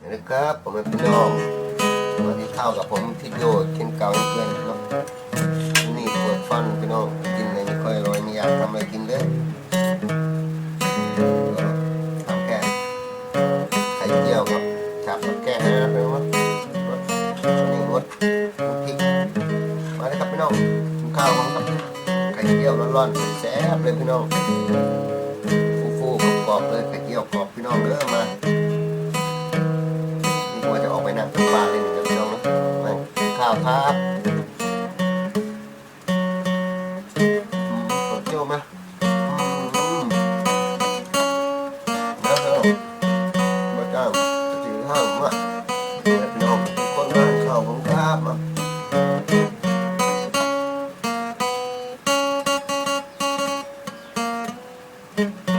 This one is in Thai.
เดี๋ยวนะครับผมเป็นพี่น้องมาที่ข้าวกับผมที่โยดกินเก่าเพื่อนเนาะนี่ปวดฟันพี่น้องกินอะไรไม่ค่อยอร่อยไม่อยากทำอะไรกินเลยทำแค่ไข่เจียวกับจับกับแก้นะเป็นวะนี่งดพริกมาเลยครับพี่น้องกินข้าวผมครับไข่เจียวร้อนๆแซ่บเลยพี่น้องฟูๆกรอบๆเลยไข่เจียวกรอบพี่น้องเด้อมา ครับกดโยมาแล้วเรมาจ้างจือห้างมาเปิดนมคนบ้านเข้าขอครับอืม